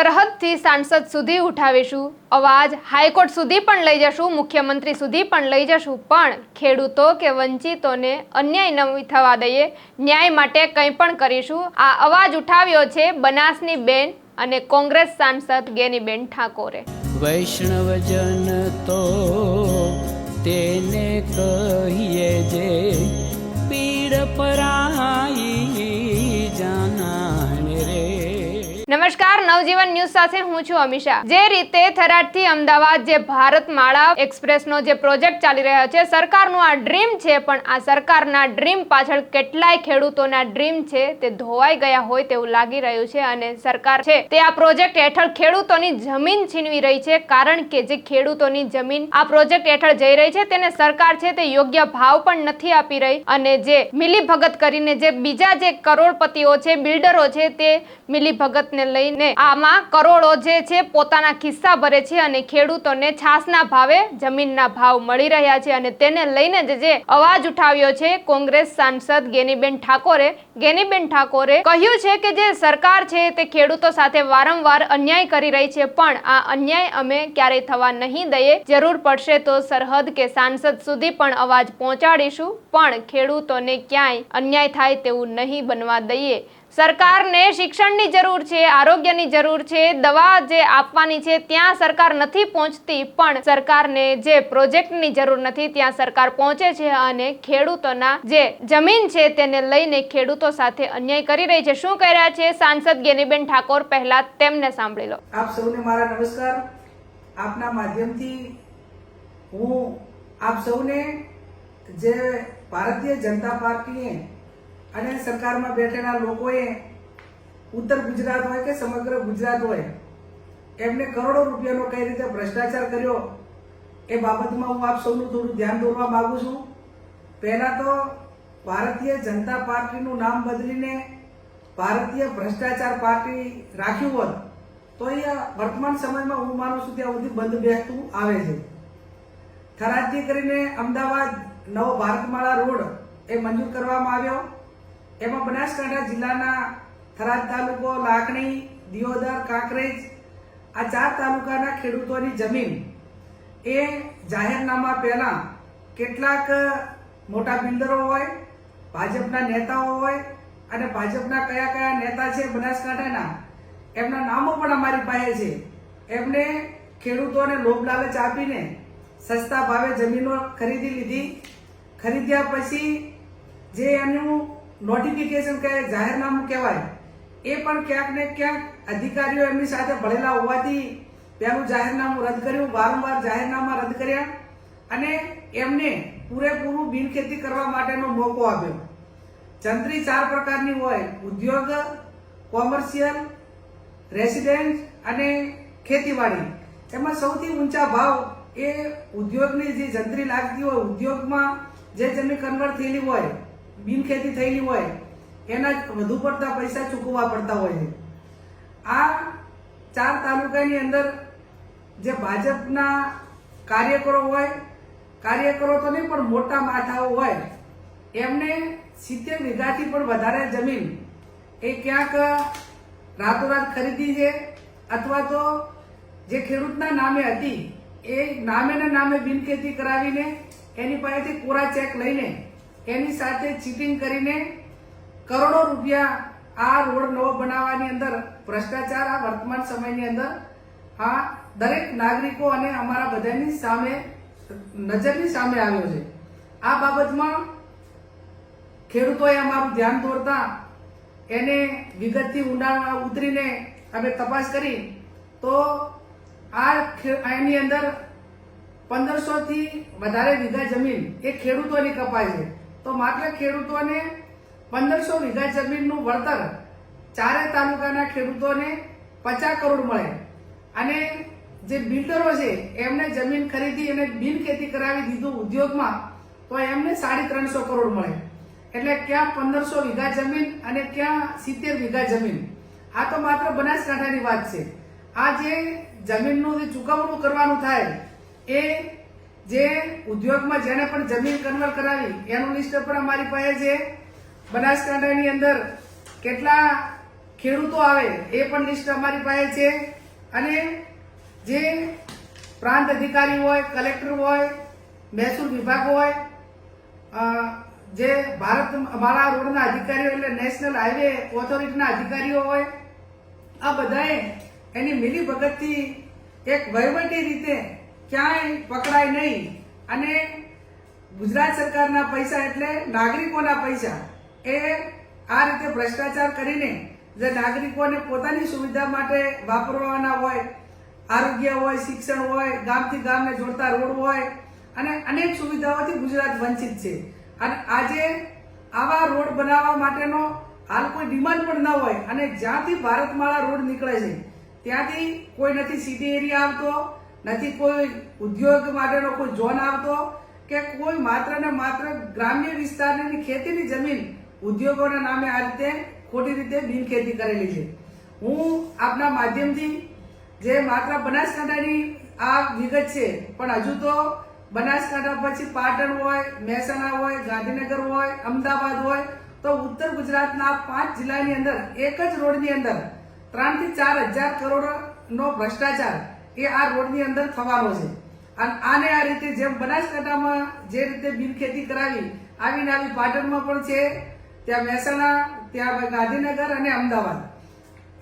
સરહદથી સાંસદ સુધી ઉઠાવીશું. અવાજ હાઈકોર્ટ સુધી પણ લઈ જશું મુખ્યમંત્રી સુધી પણ લઈ જશું. પણ ખેડૂતો કે વંચિતોને અન્યાય ન થવા દઈએ ન્યાય માટે કંઈ પણ કરીશું. આ અવાજ ઉઠાવ્યો છે બનાસની બેન અને કોંગ્રેસ સાંસદ ગેનીબેન ઠાકોરે. વૈષ્ણવજન તો તેને કહીએ જે પીડ પરાઈ નમસ્કાર નવજીવન ન્યૂઝ સાથે હું છું અમિશા જે રીતે થરાદથી અમદાવાદ જે ભારત માળા એક્સપ્રેસનો જે પ્રોજેક્ટ ચાલી રહ્યો છે, સરકારનું આ ડ્રીમ છે, પણ આ સરકારના ડ્રીમ પાછળ કેટલાય ખેડૂતોના ડ્રીમ છે, તે ધોવાઈ ગયા હોય તેવું લાગી રહ્યું છે અને સરકાર છે, તે આ પ્રોજેક્ટ હેઠળ ખેડૂતોની જમીન છીનવી રહી છે, કારણ કે જે ખેડૂતોની જમીન આ પ્રોજેક્ટ હેઠળ જઈ રહી છે, તેને સરકાર છે, તે યોગ્ય ભાવ પણ નથી આપી રહી અને જે મિલીભગત કરીને જે બીજા જે કરોડપતિઓ છે, બિલ્ડરો છે, તે મિલીભગતને લઈને આમાં કરોડો જે છે પોતાના ખિસ્સા ભરે છે અને ખેડૂતોને છાસના ભાવે જમીનના ભાવ મળી રહ્યા છે અને તેને લઈને જ જે અવાજ ઉઠાવ્યો છે કોંગ્રેસ સાંસદ ગેનીબેન ઠાકોરે ગેનીબેન ઠાકોરે કહ્યું છે કે જે સરકાર છે તે ખેડૂતો સાથે વારંવાર અન્યાય કરી રહી છે, પણ આ અન્યાય અમે ક્યારેય થવા નહીં દઈએ. જરૂર પડશે તો સરહદ કે સાંસદ સુધી પણ અવાજ પહોંચાડીશું, પણ ખેડૂતોને ક્યાંય અન્યાય થાય તેવું નહીં બનવા દઈએ. સરકારને શિક્ષણની જરૂર છે, આરોગ્યની જરૂર છે, દવા જે આપવાની છે, ત્યાં સરકાર નથી પહોંચતી, પણ સરકારને જે પ્રોજેક્ટની જરૂર નથી, ત્યાં સરકાર પહોંચે છે અને ખેડૂતોના જે જમીન છે તેને લઈને ખેડૂતો સાથે અન્યાય કરી રહી છે. શું કહી રહ્યા છે સાંસદ ગેનીબેન ઠાકોર? પહેલા તેમને સાંભળી લો. આપ સૌને મારા નમસ્કાર. આપના માધ્યમથી હું આપ સૌને જે ભારતીય જનતા પાર્ટીએ અને સરકારમાં બેઠેલા લોકોએ ઉત્તર ગુજરાત હોય કે સમગ્ર ગુજરાત હોય, એમને કરોડો રૂપિયાનો કઈ રીતે ભ્રષ્ટાચાર કર્યો, એ બાબતમાં હું આપ સૌનું થોડું ધ્યાન દોરવા માગું છું. પહેલાં તો ભારતીય જનતા પાર્ટીનું નામ બદલીને ભારતીય ભ્રષ્ટાચાર પાર્ટી રાખ્યું હોત, તો એ વર્તમાન સમયમાં હું માનું છું ત્યાં સુધી બંધ બેસતું આવે છે. થરાદથી કરીને અમદાવાદ નવો ભારતમાળા રોડ એ મંજૂર કરવામાં આવ્યો. એમાં બનાસકાંઠા જિલ્લાના થરાદ તાલુકો, લાખણી, દિયોદર, કાંકરેજ આ ચાર તાલુકાના ખેડૂતોની જમીન એ જાહેરનામા પહેલા કેટલાક મોટા બિલ્ડરો હોય, ભાજપના નેતાઓ હોય અને ભાજપના કયા કયા નેતા છે બનાસકાંઠાના, એમના નામો પણ અમારી પાસે છે. એમને ખેડૂતોને લોભ લાલચ આપીને સસ્તા ભાવે જમીનો ખરીદી લીધી. ખરીદ્યા પછી જે એનું નોટિફિકેશન કહે જાહેરનામું કહેવાય, એ પણ ક્યાંક ને ક્યાંક અધિકારીઓ એમની સાથે ભળેલા હોવાથી પહેલું જાહેરનામું રદ કર્યું, વારંવાર જાહેરનામા રદ કર્યા અને એમને પૂરેપૂરું બિનખેતી કરવા માટેનો મોકો આપ્યો. જંત્રી ચાર પ્રકારની હોય, ઉદ્યોગ, કોમર્શિયલ, રેસિડેન્ટ અને ખેતીવાડી. એમાં સૌથી ઊંચા ભાવ એ ઉદ્યોગની જે જંત્રી લાગતી હોય, ઉદ્યોગમાં જે જમીન કન્વર્ટ થયેલી હોય બિનખેતી થયેલી હોય, એના વધુ પડતા પૈસા ચૂકવવા પડતા હોય છે. આ ચાર તાલુકાની અંદર જે ભાજપના કાર્યકરો હોય, કાર્યકરો તો નહીં, પણ મોટા માથાઓ હોય, એમને સિત્તેર વીઘાથી પણ વધારે જમીન એ ક્યાંક રાતોરાત ખરીદી છે, અથવા તો જે ખેડૂતના નામે હતી, એ નામે નામે બિનખેતી કરાવીને એની પાસેથી કોરા ચેક લઈને એની સાથે ચીટિંગ કરીને કરોડો રૂપિયા આ રોડ નવો બનાવવાની અંદર, ભ્રષ્ટાચાર આ વર્તમાન સમયની અંદર આ દરેક નાગરિકો અને અમારા બધાની સામે, નજરની સામે આવ્યો છે. આ બાબતમાં ખેડૂતોએ અમારું ધ્યાન દોરતા એને વિગતથી ઊંડાણમાં ઉતરીને અમે તપાસ કરી, તો આ એની અંદર પંદરસો થી વધારે વીઘા જમીન એ ખેડૂતોની કપાય છે. તો માત્ર ખેડૂતોને પંદરસો વીઘા જમીનનું વળતર ચારે તાલુકાના ખેડૂતોને પચાસ કરોડ મળે. અને જે બિલ્ડરો છે, એમને જમીન ખરીદી અને બિન ખેતી કરાવી દીધું ઉદ્યોગમાં, તો એમને સાડી ત્રણસો કરોડ મળે. એટલે ક્યાં પંદરસો વીઘા જમીન અને ક્યાં સિત્તેર વીઘા જમીન? આ તો માત્ર બનાસકાંઠાની વાત છે. આ જે જમીનનું જે ચુકવણું કરવાનું થાય, એ જે ઉદ્યોગમાં જેને પણ જમીન કન્વર્ટ કરાવી, એનું લિસ્ટ પણ અમારી પાસે છે બનાસકાંઠાની અંદર કેટલા ખેડૂતો આવે, એ પણ લિસ્ટ અમારી પાસે છે. અને જે પ્રાંત અધિકારી હોય કલેક્ટર હોય, મહેસૂલ વિભાગ હોય જે ભારત અમારા રોડના અધિકારીઓ એટલે નેશનલ હાઈવે ઓથોરિટીના અધિકારીઓ હોય, આ બધાએ એની મિલી ભગતથી એક વહીવટી રીતે ક્યાંય પકડાય નહીં. અને ગુજરાત સરકારના પૈસા એટલે નાગરિકોના પૈસા. એ આ રીતે ભ્રષ્ટાચાર કરીને જે નાગરિકોને પોતાની સુવિધા માટે વાપરવાના હોય, આરોગ્ય હોય, શિક્ષણ હોય, ગામથી ગામને જોડતા રોડ હોય, અને અનેક સુવિધાઓથી ગુજરાત વંચિત છે. અને આજે આવા રોડ બનાવવા માટેનો હાલ કોઈ ડિમાન્ડ પણ ન હોય અને જ્યાંથી ભારતમાળા રોડ નીકળે છે, ત્યાંથી કોઈ નથી, સિટી એરિયા આવતો નથી કોઈ ઉદ્યોગ માટેનો કોઈ ઝોન આવતો કે કોઈ માત્ર ને માત્ર ગ્રામ્ય વિસ્તારની ખેતીની જમીન ઉદ્યોગોના નામે આ રીતે ખોટી રીતે બિનખેતી કરેલી છે. હું આપના માધ્યમથી જે માત્ર બનાસકાંઠાની આ વિગત છે, પણ હજુ તો બનાસકાંઠા પછી પાટણ હોય, મહેસાણા હોય, ગાંધીનગર હોય, અમદાવાદ હોય, તો ઉત્તર ગુજરાતના પાંચ જિલ્લાની અંદર એક જ રોડની અંદર ત્રણથી ચાર હજાર કરોડનો ભ્રષ્ટાચાર એ આ રોડની અંદર થવાનો છે. અને આને આ રીતે જેમ બનાસકાંઠામાં જે રીતે બિનખેતી કરાવી, આવીને આવી પાટણમાં પણ છે, ત્યાં મહેસાણા, ત્યાં ગાંધીનગર અને અમદાવાદ.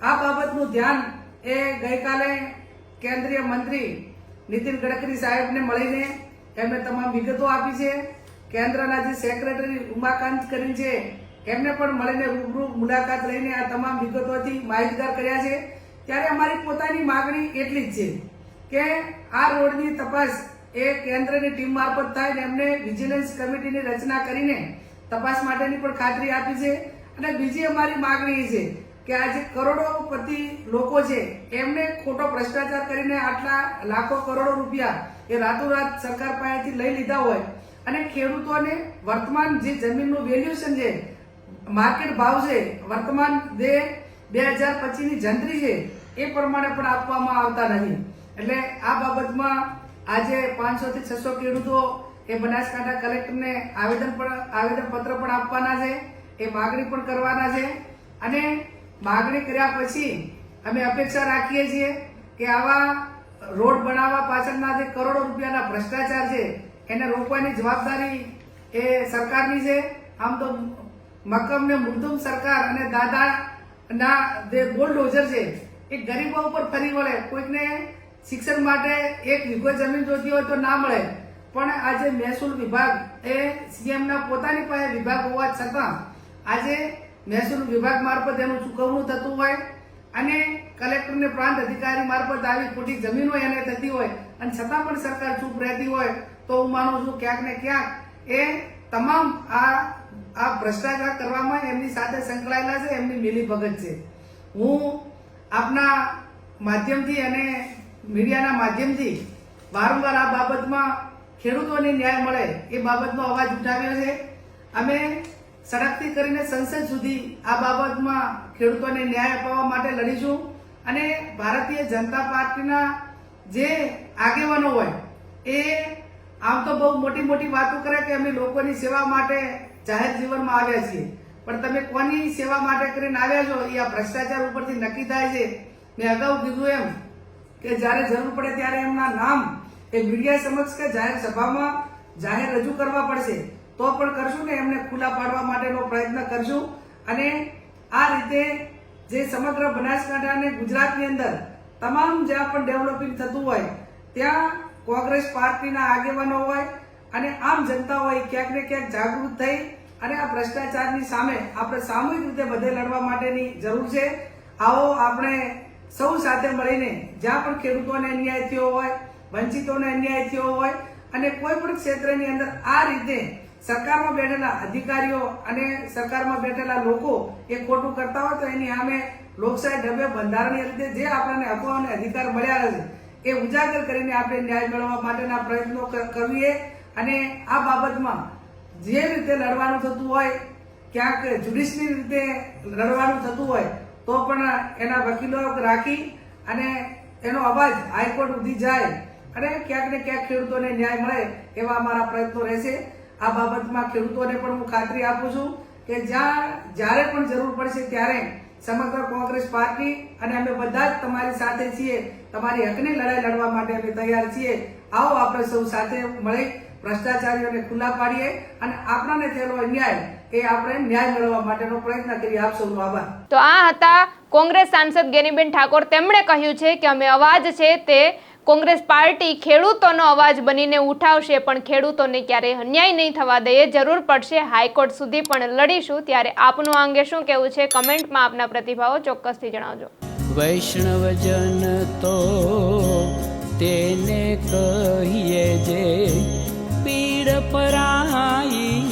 આ બાબતનું ધ્યાન એ ગઈકાલે કેન્દ્રીય મંત્રી નીતિન ગડકરી સાહેબને મળીને એમને તમામ વિગતો આપી છે. કેન્દ્રના જે સેક્રેટરી ઉમાકાંત કરીને છે, એમને પણ મળીને રૂબરૂ મુલાકાત લઈને આ તમામ વિગતોથી માહિતગાર કર્યા છે. ત્યારે અમારી પોતાની માગણી એટલી જ છે કે આ રોડની તપાસ એ કેન્દ્રની ટીમ મારફત થાય ને એમને વિજિલન્સ કમિટીની રચના કરીને તપાસ માટેની પણ ખાતરી આપી છે. અને બીજી અમારી માગણી એ છે કે આ જે કરોડોપતિ લોકો છે, એમને ખોટો ભ્રષ્ટાચાર કરીને આટલા લાખો કરોડો રૂપિયા એ રાતોરાત સરકાર પાસેથી લઈ લીધા હોય અને ખેડૂતોને વર્તમાન જે જમીનનું વેલ્યુએશન છે માર્કેટ ભાવ છે, વર્તમાન જે બે હજાર પચીસની જંત્રી છે એ પ્રમાણે પણ આપવામાં આવતા નથી. એટલે આ બાબતમાં આજે પાંચસો થી છસો ખેડૂતો એ બનાસકાંઠા કલેક્ટરને આવેદન પણ, આવેદનપત્ર પણ આપવાના છે, એ માગણી પણ કરવાના છે. અને માગણી કર્યા પછી અમે અપેક્ષા રાખીએ છીએ કે આવા રોડ બનાવવા પાછળના જે કરોડો રૂપિયાના ભ્રષ્ટાચાર છે, એને રોકવાની જવાબદારી એ સરકારની છે. આમ તો મક્કમ ને મૃદુમ સરકાર અને દાદા ના જે બોલડોઝર છે એ ગરીબો ઉપર ફરી વળે. કોઈકને શિક્ષણ માટે એક વીઘો જમીન જોતી હોય તો ના મળે. પણ આજે મહેસૂલ વિભાગ એ સીએમના પોતાની પાસે વિભાગ હોવા છતાં આજે મહેસૂલ વિભાગ મારફત એનું ચૂકવણું થતું હોય અને કલેક્ટરને પ્રાંત અધિકારી મારફત આવી ખોટી જમીનો એને થતી હોય અને છતાં પણ સરકાર ચૂપ રહેતી હોય તો હું માનું છું ક્યાંક ને ક્યાંક એ તમામ આ આ ભ્રષ્ટાચાર કરવામાં એમની સાથે સંકળાયેલા છે, એમની મિલીભગત છે. હું આપના માધ્યમથી અને મીડિયાના માધ્યમથી વારંવાર આ બાબતમાં ખેડૂતોને ન્યાય મળે એ બાબતનો અવાજ ઉઠાવ્યો છે. અમે સડકથી કરીને સંસદ સુધી આ બાબતમાં ખેડૂતોને ન્યાય અપાવવા માટે લડીશું અને ભારતીય જનતા પાર્ટીના જે આગેવાનો હોય એ આમ તો બહુ મોટી મોટી વાતો કરે કે અમે લોકોની સેવા માટે જાહેર જીવનમાં આવ્યા છીએ. પણ તમે કોની સેવા માટે કરીને આવ્યા છો? એ આ ભ્રષ્ટાચાર ઉપરથી નક્કી થાય છે. મેં અગાઉ કીધું એમ કે જ્યારે જરૂર પડે ત્યારે એમના નામ એ મીડિયા સમક્ષ કે જાહેર સભામાં જાહેર રજૂ કરવા પડશે. તો પણ કરશું ને એમને ખુલ્લા પાડવા માટેનો પ્રયત્ન કરશું. અને આ રીતે જે સમગ્ર બનાસકાંઠા અને ગુજરાતની અંદર તમામ જ્યાં પણ ડેવલપિંગ થતું હોય, ત્યાં કોંગ્રેસ પાર્ટીના આગેવાનો હોય અને આમ જનતા હોય ક્યાંક ને ક્યાંક જાગૃત થઈ અને આ ભ્રષ્ટાચારની સામે આપણે સામૂહિક રીતે બધે લડવા માટેની જરૂર છે. આવો આપણે સૌ સાથે મળીને જ્યાં પણ ખેડૂતોને અન્યાય થયો હોય, વંચિતોને અન્યાય થયો હોય અને કોઈ પણ ક્ષેત્રની અંદર આ રીતે સરકારમાં બેઠેલા અધિકારીઓ અને સરકારમાં બેઠેલા લોકો એ ખોટું કરતા હોય તો એની સામે લોકશાહી ઢબે બંધારણીય રીતે જે આપણને હકો અને અધિકાર મળ્યા છે, એ ઉજાગર કરીને આપણે ન્યાય મેળવવા માટેના પ્રયત્નો કર- કરીએ અને આ બાબતમાં જે રીતે લડવાનું થતું હોય, ક્યાંક જ્યુડિશની રીતે લડવાનું થતું હોય, તો પણ એના વકીલો રાખી અને એનો અવાજ હાઈકોર્ટ સુધી જાય અને ક્યાંક ને ક્યાંક ખેડૂતોને ન્યાય મળે એવા અમારા પ્રયત્નો રહેશે. આ બાબતમાં ખેડૂતોને પણ હું ખાતરી આપું છું કે જ્યાં જ્યારે પણ જરૂર પડશે ત્યારે સમગ્ર કોંગ્રેસ પાર્ટી અને અમે બધા જ તમારી સાથે છીએ, તમારી હકની લડાઈ લડવા માટે અમે તૈયાર છીએ. આવો આપણે સૌ સાથે મળી ભ્રષ્ટાચારીઓને ખુલ્લા પાડીએ અને આપણાને થયેલો અન્યાય એ આપણે ન્યાય મેળવવા માટેનો પ્રયત્ન કરીએ. આપ સૌનો આભાર. તો આ હતા કોંગ્રેસ સાંસદ ગેનીબેન ઠાકોર. તેમણે કહ્યું છે કે અમે અવાજ છે તે કોંગ્રેસ પાર્ટી ખેડૂતોનો અવાજ બનીને ઉઠાવશે પણ ખેડૂતોને ક્યારેય અન્યાય નહીં થવા દઈએ. જરૂર પડશે હાઈકોર્ટ સુધી પણ લડીશું. ત્યારે આપનું આ અંગે શું કહેવું છે કમેન્ટમાં આપના પ્રતિભાવો ચોક્કસથી જણાવજો. વૈષ્ણવજન તો તેને કહીએ જે પરાઈ